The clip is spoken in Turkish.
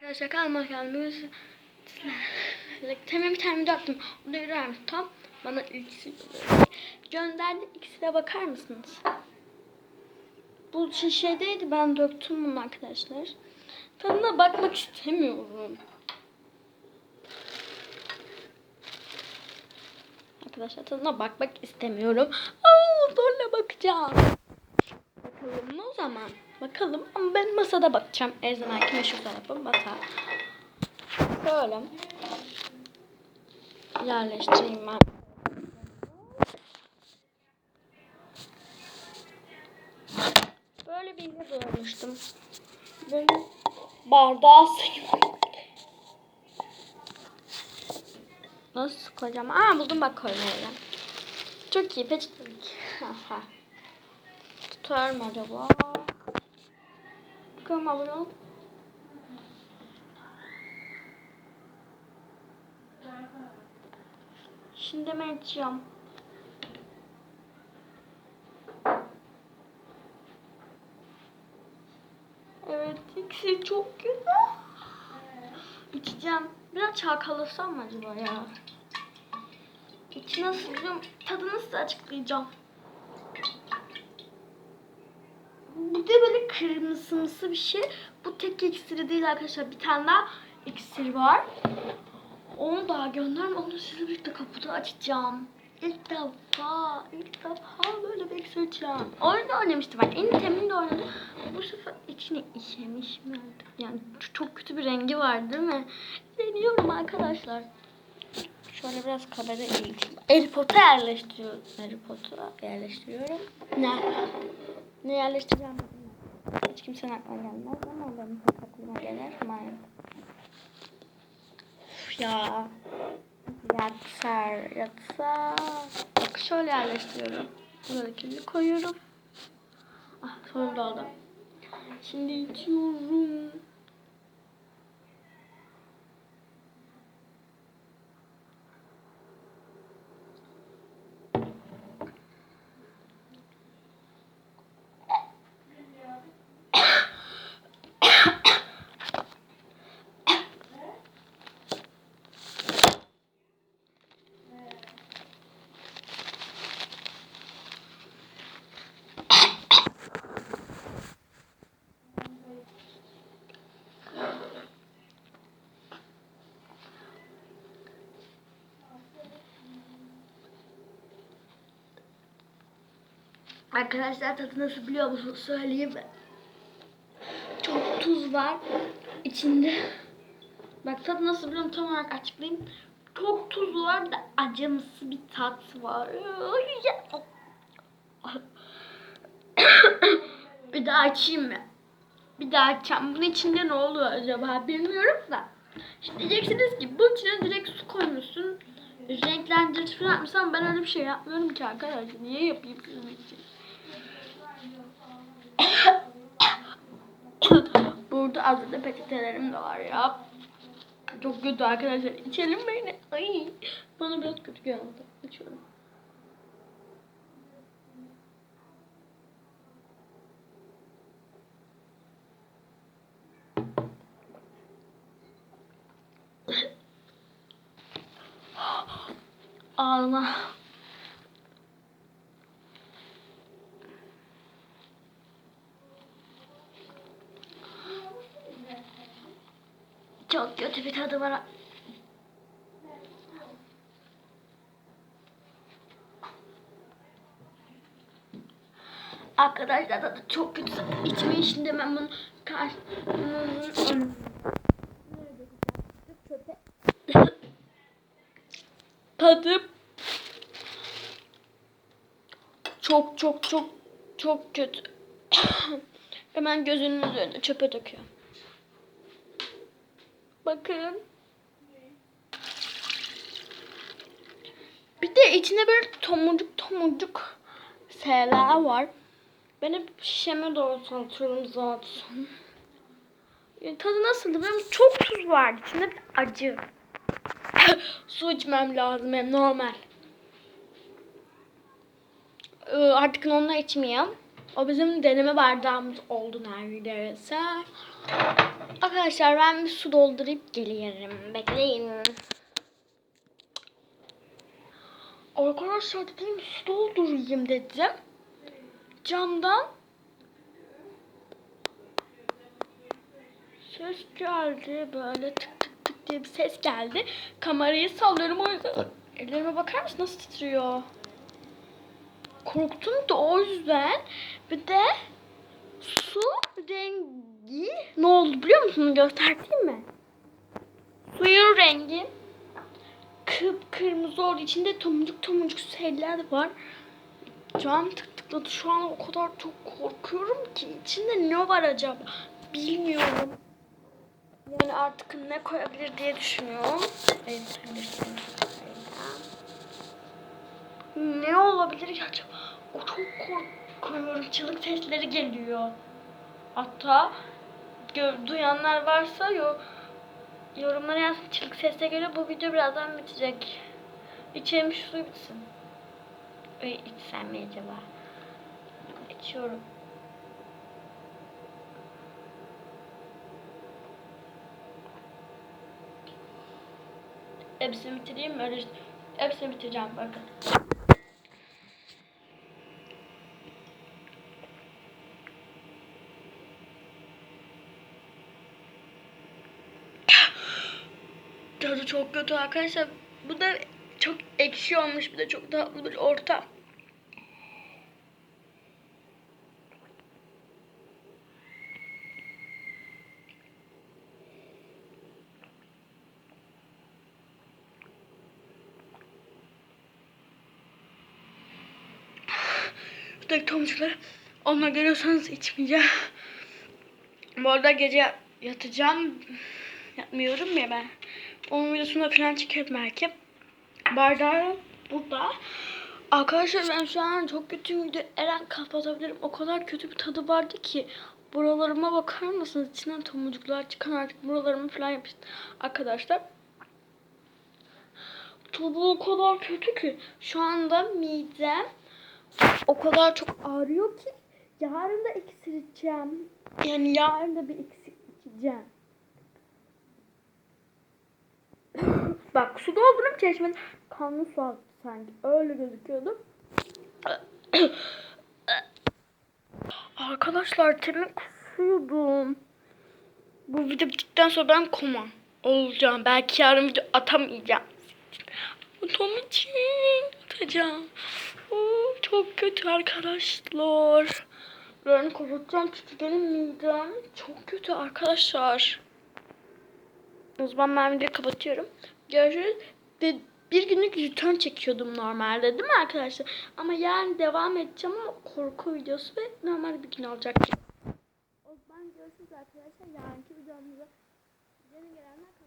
Arkadaşlar kanalıma geldiniz. Temel bir tane video attım. Onu yürüyorum tam. Bana ikisi gönderdi. İkisine bakar mısınız? Bu şişedeydi. Ben döktüm bunu arkadaşlar. Tadına bakmak istemiyorum. Arkadaşlar tadına bakmak istemiyorum. Aa, zorla bakacağım. Bakalım mı o zaman? Bakalım ama ben masada bakacağım. Her zamanki meşhur tarafım masa. Şöyle. Yerleştireyim ben. Böyle bir yere doymuştum. Böyle bardağa sıyım. Nasıl sıkacağım? Aa buldum bak koyma yeri. Çok iyi peçetelik. Tutar mı acaba? Bakalım abone ol. Şimdi mi açacağım? Evet, ikisi çok güzel. İçeceğim. Biraz çalkalasam mı acaba ya? İçi nasıl biliyorum, tadını nasıl açıklayacağım? Bir de böyle kırmızımsı bir şey. Bu tek iksiri değil arkadaşlar. Bir tane daha iksir var. Onu daha gönderme. Onu size birlikte kapıda açacağım. İlk defa, ilk defa böyle bir iksir açacağım. Oyunda oynamıştım ben. En temin de oynadım. Bu sefer içine işemiş mi? Yani çok kötü bir rengi var değil mi? Deniyorum arkadaşlar. Şöyle biraz kamerayı eğiteyim. AirPod'a yerleştiriyorum. AirPod'a yerleştiriyorum. Ne? Ne yerleştireceğim. Hiç kimsenin aklına gelmez ama benim aklıma gelir. Üf Ya. Yatsar, yatsar. Bak şöyle yerleştiriyorum. Buradakini koyuyorum. Ah sonunda oldu. Şimdi içiyorum. Arkadaşlar tadı nasıl biliyor musunuz söyleyeyim? Çok tuz var içinde. Bak tadı nasıl biliyorum tam olarak açıklayayım. Çok tuzlu var de acımsı bir tat var. bir daha açayım mı? Bir daha açacağım. Bunun içinde ne oluyor acaba bilmiyorum da. Şimdi diyeceksiniz ki bunun içine direkt su koymuşsun. Renklendirici falan yapmışsın. Ben öyle bir şey yapmıyorum ki arkadaşlar. Niye yapayım sizin için? Burada azıcık peçetelerim de var ya. Çok kötü arkadaşlar. İçelim beni. Ay. Bana biraz kötü geldi. İçiyorum. Ağlama. Çok kötü bir tadı var. Arkadaşlar tadı çok kötü. İçmeyin şimdi ben bunu karşınızın tadı çok çok çok çok kötü. Hemen gözünün üzerine çöpe döküyor. Bakın. Bir de içinde böyle tomurcuk tomurcuk şeyler var. Ben hep şişeme doğru satıyorum zaten. Ya, tadı nasıldı? Benim çok tuz vardı. İçinde bir acı. Su içmem lazım hem normal. Ee, artık onunla içmiyorum. O bizim deneme bardağımız oldu neredeyse. Arkadaşlar ben bir su doldurup geliyorum. Bekleyin. Arkadaşlar dedim su doldurayım dedim. Camdan ses geldi. Böyle tık diye bir ses geldi. Kamerayı sallıyorum o yüzden. Ellerime bakar mısın nasıl titriyor? Korktum da o yüzden. Bir de su rengi ne oldu biliyor musun? Göstereyim mi? Suyun rengi kıpkırmızı oldu. İçinde tomurcuk tomurcuk şeyler var. Cam tık tıkladı. Şu an o kadar çok korkuyorum ki. içinde ne var acaba? Bilmiyorum. Yani artık ne koyabilir diye düşünüyorum. Ne olabilir ki acaba? O çok korkuyorum. Çığlık sesleri geliyor. Hatta duyanlar varsa yo yorumlara yazsın çığlık sesleri geliyor. Bu video birazdan bitecek. İçelim şu suyu bitsin. İçsem mi acaba? İçiyorum. Hepsini bitireyim? Öyle hepsini bitireceğim bakın. Tadı çok kötü arkadaşlar. Bu da çok ekşi olmuş. Bir de çok tatlı bir orta. Buradaki tomçuları onunla görüyorsanız içmeyeceğim. Bu arada gece yatacağım. Yatmıyorum ya ben. Onun videosunu falan çekerim belki. Bardağı burada. Arkadaşlar ben şu an çok kötü video Eren kapatabilirim. O kadar kötü bir tadı vardı ki. Buralarıma bakar mısınız? İçinden tomurcuklar çıkan artık buralarımı falan yapıştı. Arkadaşlar. Tadı o kadar kötü ki. Şu anda midem o kadar çok ağrıyor ki. Yarın da iksir. Yani yarın da bir iksir içeceğim. Bak su doldurup çeşmeden kanlı su aktı sanki. Öyle gözüküyordu. Arkadaşlar temin kusuyordum. Bu video bittikten sonra ben koma olacağım. Belki yarın video atamayacağım. Atam için atacağım. Oo, çok kötü arkadaşlar. Ben kapatacağım çünkü benim midem çok kötü arkadaşlar. O zaman ben videoyu kapatıyorum. Görüşürüz. Bir, bir günlük return çekiyordum normalde değil mi arkadaşlar? Ama yarın devam edeceğim ama korku videosu ve normal bir gün olacak. O zaman görüşürüz arkadaşlar. Yarınki videomuzda yeni gelenler